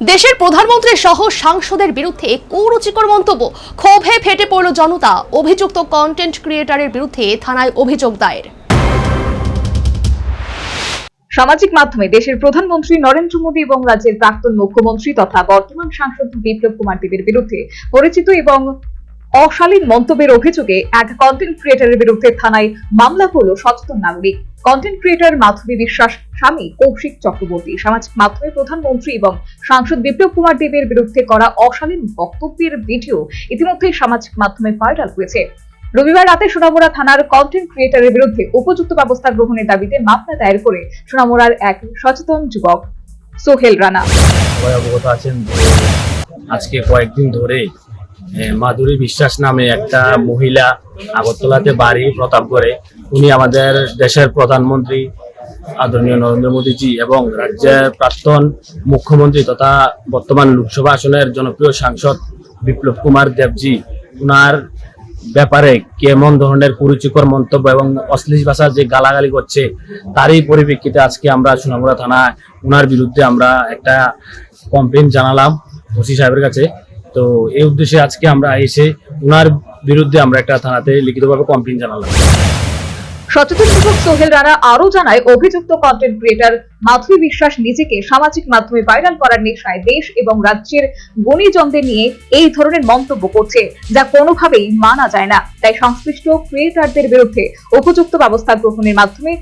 দেশের প্রধানমন্ত্রী সহ সাংসদের বিরুদ্ধে কুরুচিকর মন্তব্য। ক্ষোভে ফেটে পড়ল জনতা। অভিযুক্ত কন্টেন্ট ক্রিয়েটারের বিরুদ্ধে থানায় অভিযোগ দায়ের। সামাজিক মাধ্যমে দেশের প্রধানমন্ত্রী নরেন্দ্র মোদী এবং রাজ্যের প্রাক্তন মুখ্যমন্ত্রী তথা বর্তমান সাংসদ বিপ্লব কুমার দেবের বিরুদ্ধে পরিচিত এবং অশালীন মন্তব্যের অভিযোগে এক কন্টেন্ট ক্রিয়েটারের বিরুদ্ধে থানায় মামলা করল সচেতন নাগরিক। কন্টেন্ট ক্রিয়েটর মাধবী বিশ্বাস, স্বামী কৌশিক চক্রবর্তী। সামাজিক মাধ্যমে প্রধানমন্ত্রী এবং সাংসদ বিপ্লব কুমার দেবের বিরুদ্ধে করা অশালীন বক্তব্যের ভিডিও ইতিমধ্যেই সামাজিক মাধ্যমে ভাইরাল হয়েছে। রবিবার রাতে সোনামুড়া থানার কন্টেন্ট ক্রিয়েটারের বিরুদ্ধে উপযুক্ত ব্যবস্থা গ্রহণের দাবিতে মামলা দায়ের করে সোনামুড়ার এক সচেতন যুবক সোহেল রানা। অবগত আছেন আজকে কয়েকদিন ধরে মাধুরী বিশ্বাস নামে একটা মহিলা আগরতলাতে বাড়ি প্রতাপগড়ে উনি আমাদের দেশের প্রধানমন্ত্রী আদরণীয় নরেন্দ্র মোদীজি এবং রাজ্যের প্রাক্তন মুখ্যমন্ত্রী তথা বর্তমান লোকসভা আসনের জনপ্রিয় সাংসদ বিপ্লব কুমার দেবজি, উনার ব্যাপারে কেমন ধরনের কুরুচিকর মন্তব্য এবং অশ্লীল ভাষার যে গালাগালি করছে, তারই পরিপ্রেক্ষিতে আজকে আমরা সোনামুড়া থানা উনার বিরুদ্ধে আমরা একটা কমপ্লেন জানালাম ওসি সাহেবের কাছে। তো এই উদ্দেশ্যে আজকে আমরা এসে উনার বিরুদ্ধে আমরা একটা থানাতে লিখিতভাবে কমপ্লেন জানালাম। সচেতন যুবক সোহেল রানা আরও জানায়, অভিযুক্ত কন্টেন্ট ক্রিয়েটর মাধুরী বিশ্বাস নিজেকে সামাজিক মাধ্যমে ভাইরাল করার নেশায় দেশ এবং রাজ্যের গণিজনদের নিয়ে এই ধরনের মন্তব্য করছে, যা কোনোভাবেই মানা যায় না। তাই সংশ্লিষ্ট ক্রিয়েটরদের বিরুদ্ধে উপযুক্ত ব্যবস্থা গ্রহণের মাধ্যমে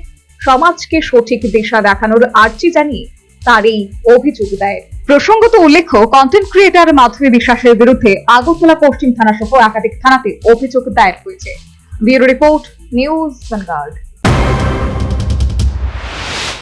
সমাজকে সঠিক দিশা দেখানোর আর্জি জানিয়ে তার এই অভিযোগ দেয়। প্রসঙ্গত উল্লেখ্য কন্টেন্ট ক্রিয়েটার মাধুরী বিশ্বাসের বিরুদ্ধে আগরতলা পশ্চিম থানা সহ একাধিক থানাতে অভিযোগ দায়ের হয়েছে। Bureau report, news vanguard